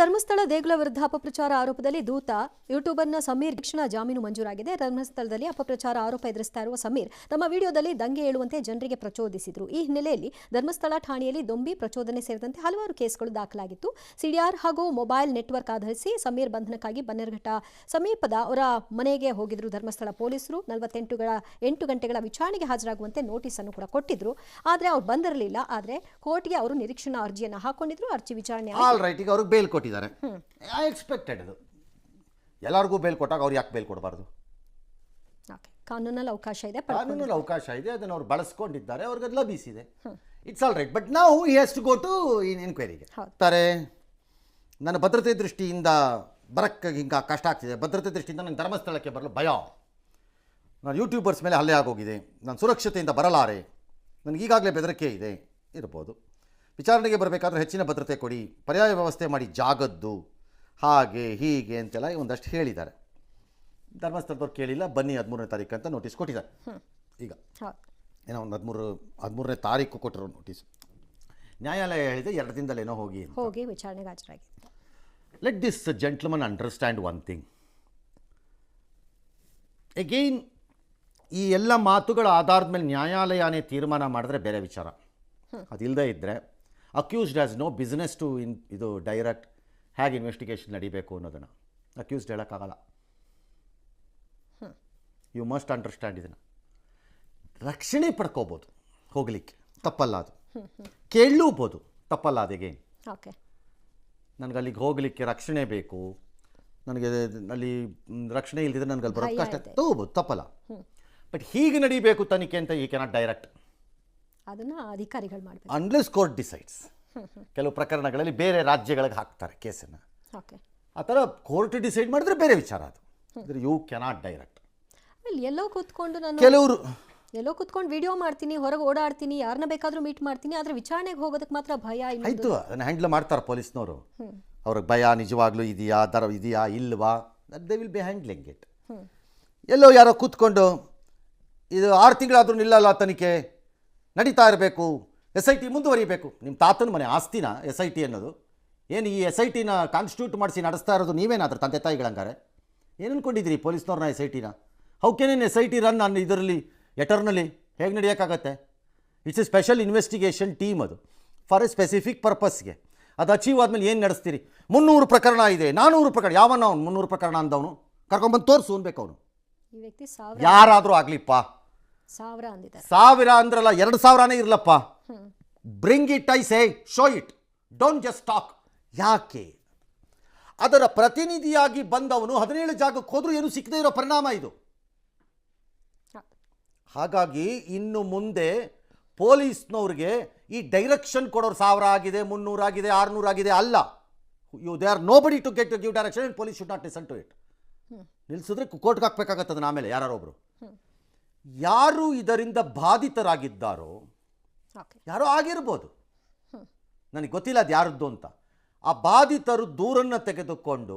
ಧರ್ಮಸ್ಥಳ ದೇಗುಲ ವಿರುದ್ಧ ಅಪಪ್ರಚಾರ ಆರೋಪದಲ್ಲಿ ದೂತ, ಯೂಟ್ಯೂಬರ್ನ ಸಮೀರ್ ಶಿಕ್ಷಣ ಜಾಮೀನು ಮಂಜೂರಾಗಿದೆ. ಧರ್ಮಸ್ಥಳದಲ್ಲಿ ಅಪಪ್ರಚಾರ ಆರೋಪ ಎದುರಿಸ್ತಾ ಇರುವ ಸಮೀರ್ ತಮ್ಮ ವಿಡಿಯೋದಲ್ಲಿ ದಂಗೆ ಏಳುವಂತೆ ಜನರಿಗೆ ಪ್ರಚೋದಿಸಿದ್ರು. ಈ ಹಿನ್ನೆಲೆಯಲ್ಲಿ ಧರ್ಮಸ್ಥಳ ಠಾಣೆಯಲ್ಲಿ ದೊಂಬಿ ಪ್ರಚೋದನೆ ಸೇರಿದಂತೆ ಹಲವಾರು ಕೇಸ್ಗಳು ದಾಖಲಾಗಿತ್ತು. ಸಿಡಿಆರ್ ಹಾಗೂ ಮೊಬೈಲ್ ನೆಟ್ವರ್ಕ್ ಆಧರಿಸಿ ಸಮೀರ್ ಬಂಧನಕ್ಕಾಗಿ ಬನ್ನೇರ್ಘಟ್ಟ ಸಮೀಪದ ಅವರ ಮನೆಗೆ ಹೋಗಿದ್ರು ಧರ್ಮಸ್ಥಳ ಪೊಲೀಸರು. ನಲವತ್ತೆಂಟುಗಳ ಎಂಟು ಗಂಟೆಗಳ ವಿಚಾರಣೆಗೆ ಹಾಜರಾಗುವಂತೆ ನೋಟಿಸ್ ಅನ್ನು ಕೂಡ ಕೊಟ್ಟಿದ್ರು. ಆದರೆ ಅವ್ರು ಬಂದಿರಲಿಲ್ಲ. ಆದರೆ ಕೋರ್ಟ್ಗೆ ಅವರು ನಿರೀಕ್ಷಣಾ ಅರ್ಜಿಯನ್ನು ಹಾಕೊಂಡಿದ್ರು. ಅರ್ಜಿ ವಿಚಾರಣೆ ಬೇಲ್ ಕೊಟ್ಟಿದ್ದಾರೆ ಐ ಎಕ್ಸ್ಪೆಕ್ಟೆಡ್ ಅದು. ಎಲ್ಲರಿಗೂ ಬೇಲ್ ಕೊಟ್ಟಾಗ ಅವ್ರು ಯಾಕೆ ಬೇಲ್ ಕೊಡಬಾರ್ದು? ಕಾನೂನಲ್ಲಿ ಅವಕಾಶ ಇದೆ ಕಾನೂನಲ್ಲಿ ಅವಕಾಶ ಇದೆ ಅದನ್ನು ಅವ್ರು ಬಳಸ್ಕೊಂಡಿದ್ದಾರೆ ಅವ್ರಿಗೆ ಅದು ಲಭಿಸಿದೆ ಇಟ್ಸ್ ಆಲ್ ರೈಟ್ ಬಟ್ ನಾವು ಈ has to go to in ಎನ್ಕ್ವೈರಿಗೆ ಹಾಕ್ತಾರೆ ತಾರೆ ನನ್ನ ಭದ್ರತೆ ದೃಷ್ಟಿಯಿಂದ ಬರಕ್ಕೆ ಹಿಂಗೆ ಕಷ್ಟ ಆಗ್ತಿದೆ. ಭದ್ರತೆ ದೃಷ್ಟಿಯಿಂದ ನನ್ನ ಧರ್ಮಸ್ಥಳಕ್ಕೆ ಬರಲು ಭಯ. ನಾನು ಯೂಟ್ಯೂಬರ್ಸ್ ಮೇಲೆ ಹಲ್ಲೆ ಆಗೋಗಿದೆ. ನಾನು ಸುರಕ್ಷತೆಯಿಂದ ಬರಲಾರೆ. ನನಗೀಗಾಗಲೇ ಬೆದರಿಕೆ ಇದೆ. ಇರ್ಬೋದು. ವಿಚಾರಣೆಗೆ ಬರಬೇಕಾದ್ರೆ ಹೆಚ್ಚಿನ ಭದ್ರತೆ ಕೊಡಿ ಪರ್ಯಾಯ ವ್ಯವಸ್ಥೆ ಮಾಡಿ ಜಾಗದ್ದು ಹಾಗೆ ಹೀಗೆ ಅಂತೆಲ್ಲ ಒಂದಷ್ಟು ಹೇಳಿದ್ದಾರೆ. ಧರ್ಮಸ್ಥಳದವ್ರು ಕೇಳಿಲ್ಲ ಬನ್ನಿ ಹದಿಮೂರನೇ ತಾರೀಕು ಅಂತ ನೋಟಿಸ್ ಕೊಟ್ಟಿದ್ದಾರೆ. ಈಗ ಏನೋ ಒಂದು ಹದಿಮೂರು ಹದಿಮೂರನೇ ತಾರೀಕು ಕೊಟ್ಟರು ನೋಟಿಸ್ ನ್ಯಾಯಾಲಯ ಹೇಳಿದೆ ಎರಡು ದಿನದಲ್ಲೇನೋ ಹೋಗಿ ಹೋಗಿ ವಿಚಾರಣೆಗೆ ಹಾಜರಾಗಿ. Let this gentleman understand one thing again ಈ ಎಲ್ಲ ಮಾತುಗಳ ಆಧಾರದ ಮೇಲೆ ನ್ಯಾಯಾಲಯನೇ ತೀರ್ಮಾನ ಮಾಡಿದ್ರೆ ಬೇರೆ ವಿಚಾರ. ಅದಿಲ್ಲದೆ ಇದ್ದರೆ accused has no business to in ಇದು ಡೈರೆಕ್ಟ್ ಹೇಗೆ ಇನ್ವೆಸ್ಟಿಗೇಷನ್ ನಡಿಬೇಕು ಅನ್ನೋದನ್ನು. ಅಕ್ಯೂಸ್ಡ್ ಹೇಳೋಕ್ಕಾಗಲ್ಲ. ಯು ಮಸ್ಟ್ ಅಂಡರ್ಸ್ಟ್ಯಾಂಡ್ ಇದನ್ನು. ರಕ್ಷಣೆ ಪಡ್ಕೋಬೋದು. ಹೋಗಲಿಕ್ಕೆ. ತಪ್ಪಲ್ಲ ಅದು. ಕೇಳಲೂಬೋದು ತಪ್ಪಲ್ಲ ಅದು ಎಗೈನ್ ಓಕೆ ನನಗೆ ಅಲ್ಲಿಗೆ ಹೋಗಲಿಕ್ಕೆ ರಕ್ಷಣೆ ಬೇಕು. ನನಗೆ ಅಲ್ಲಿ ರಕ್ಷಣೆ ಇಲ್ದಿದ್ರೆ ನನಗೆ ಅಲ್ಲಿ ಬರೋದು ಕಷ್ಟ. ತಗೋಬೋದು. ತಪ್ಪಲ್ಲ. ಬಟ್ ಹೀಗೆ ನಡಿಬೇಕು ತನಿಖೆ ಅಂತ ಈ ಕೆನಾಟ್ ಡೈರೆಕ್ಟ್ ಅದನ್ನ ಅಧಿಕಾರಿಗಳು ಮಾಡಬೇಕು. ಅನ್ಲೆಸ್ ಕೋರ್ಟ್ ಡಿಸೈಡ್ಸ್ ಕೆಲವು ಪ್ರಕರಣಗಳಲ್ಲಿ ಬೇರೆ ರಾಜ್ಯಗಳಿಗೆ ಹಾಕ್ತಾರೆ ಕೇಸನ್ನು. ಓಕೆ ಆ ಥರ ಕೋರ್ಟ್ ಡಿಸೈಡ್ ಮಾಡಿದ್ರೆ ಬೇರೆ ವಿಚಾರ ಅದು. ಅಂದರೆ ಯು ಕೆನಾಟ್ ಡೈರೆಕ್ಟ್ ಆಮೇಲೆ ಎಲ್ಲೋ ಕೂತ್ಕೊಂಡು ನಾನು ಕೆಲವರು ಎಲ್ಲೋ ಕೂತ್ಕೊಂಡು ವಿಡಿಯೋ ಮಾಡ್ತೀನಿ ಹೊರಗೆ ಓಡಾಡ್ತೀನಿ ಯಾರನ್ನ ಬೇಕಾದರೂ ಮೀಟ್ ಮಾಡ್ತೀನಿ ಆದರೆ ವಿಚಾರಣೆಗೆ ಹೋಗೋದಕ್ಕೆ ಮಾತ್ರ ಭಯ ಆಯಿತು ಅದನ್ನು ಹ್ಯಾಂಡ್ಲ್ ಮಾಡ್ತಾರೆ ಪೊಲೀಸ್ನವರು. ಅವ್ರಿಗೆ ಭಯ ನಿಜವಾಗ್ಲೂ ಇದೆಯಾ ದರ ಇದೆಯಾ ಇಲ್ವಾ? They will be handling it ಎಲ್ಲೋ ಯಾರೋ ಕೂತ್ಕೊಂಡು ಇದು ಆರು ತಿಂಗಳಾದರೂ ನಿಲ್ಲಲ್ಲ ತನಿಖೆ? ನಡೀತಾ ಇರಬೇಕು. ಎಸ್ ಐ ಟಿ ಮುಂದುವರಿಬೇಕು. ನಿಮ್ಮ ತಾತನ ಮನೆ ಆಸ್ತಿನ ಎಸ್ ಐ ಟಿ ಅನ್ನೋದು? ಏನು ಈ ಎಸ್ ಐ ಟಿನ ಕಾನ್ಸ್ಟಿಟ್ಯೂಟ್ ಮಾಡಿಸಿ ನಡೆಸ್ತಾ ಇರೋದು ನೀವೇನಾದ್ರೂ ತಂದೆ ತಾಯಿಗಳಂಗಾರೆ? ಏನು ಅನ್ಕೊಂಡಿದ್ದೀರಿ ಪೊಲೀಸ್ನವ್ರನ್ನ S I ಟಿನ how can S I T run ನಾನು ಇದರಲ್ಲಿ ಎಟರ್ನಲಿ ಹೇಗೆ ನಡೆಯೋಕ್ಕಾಗತ್ತೆ? It's a special investigation team ಅದು. ಫಾರ್ ಎ ಸ್ಪೆಸಿಫಿಕ್ ಪರ್ಪಸ್ಗೆ ಅದು ಅಚೀವ್ ಆದಮೇಲೆ ಏನು ನಡೆಸ್ತೀರಿ? ಮುನ್ನೂರು ಪ್ರಕರಣ ಇದೆ. ನಾನ್ನೂರು ಪ್ರಕರಣ. ಯಾವನ್ನ ಅವನು ಮುನ್ನೂರು ಪ್ರಕರಣ ಅಂದವನು? ಕರ್ಕೊಂಬಂದು ತೋರಿಸು ಅನ್ಬೇಕು ಅವನು. ಯಾರಾದರೂ ಆಗಲಿಪ್ಪ. ಸಾವಿರ ಅಂದಿದ್ದಾರೆ. ಸಾವಿರ ಅಂದ್ರಲ್ಲ ಎರಡು ಸಾವಿರನೇ ಇರಲಪ್ಪ. Bring it I say show it don't just talk ಯಾಕೆ? ಅದರ ಪ್ರತಿನಿಧಿಯಾಗಿ ಬಂದವನು ಹದಿನೇಳು ಜಾಗಕ್ಕೆ ಹೋದ್ರೂ ಏನು ಸಿಕ್ಕದೇ ಇರೋ ಪರಿಣಾಮ ಇದು. ಹಾಗಾಗಿ ಇನ್ನು ಮುಂದೆ ಪೊಲೀಸ್ನವ್ರಿಗೆ ಈ ಡೈರೆಕ್ಷನ್ ಕೊಡೋರು ಸಾವಿರ ಆಗಿದೆ ಮುನ್ನೂರು ಆಗಿದೆ ಆರುನೂರು ಆಗಿದೆ ಅಲ್ಲ. You they are nobody to get to give direction police should not listen to it ನಿಲ್ಸಿದ್ರೆ ಕೋರ್ಟ್ಗೆ ಹಾಕ್ಬೇಕಾಗತ್ತದ ಅದನ್ನ ಆಮೇಲೆ ಯಾರೊಬ್ರು ಯಾರು ಇದರಿಂದ ಬಾಧಿತರಾಗಿದ್ದಾರೋ ಯಾರೋ ಆಗಿರ್ಬೋದು. ನನಗೆ ಗೊತ್ತಿಲ್ಲ ಅದು ಯಾರದ್ದು ಅಂತ. ಆ ಬಾಧಿತರು ದೂರನ್ನು ತೆಗೆದುಕೊಂಡು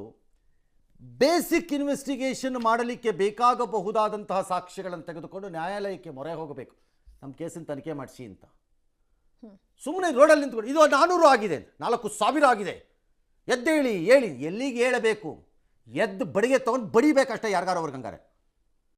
ಬೇಸಿಕ್ ಇನ್ವೆಸ್ಟಿಗೇಷನ್ ಮಾಡಲಿಕ್ಕೆ ಬೇಕಾಗಬಹುದಾದಂತಹ ಸಾಕ್ಷ್ಯಗಳನ್ನು ತೆಗೆದುಕೊಂಡು ನ್ಯಾಯಾಲಯಕ್ಕೆ ಮೊರೆ ಹೋಗಬೇಕು. ನಮ್ಮ ಕೇಸಿನ ತನಿಖೆ ಮಾಡಿಸಿ ಅಂತ. ಸುಮ್ಮನೆ ರೋಡಲ್ಲಿ ನಿಂತ್ಕೊಂಡು ಇದು ನಾನ್ನೂರು ಆಗಿದೆ ನಾಲ್ಕು ಸಾವಿರ ಆಗಿದೆ. ಎದ್ದೇಳಿ ಹೇಳಿ ಎಲ್ಲಿಗೆ ಹೇಳಬೇಕು? ಎದ್ದು ಬಡಿಗೆ ತೊಗೊಂಡು ಬಡಿಬೇಕಷ್ಟೇ ಯಾರಿಗಾರು ಅವ್ರಿಗೆ ಹಂಗಾರೆ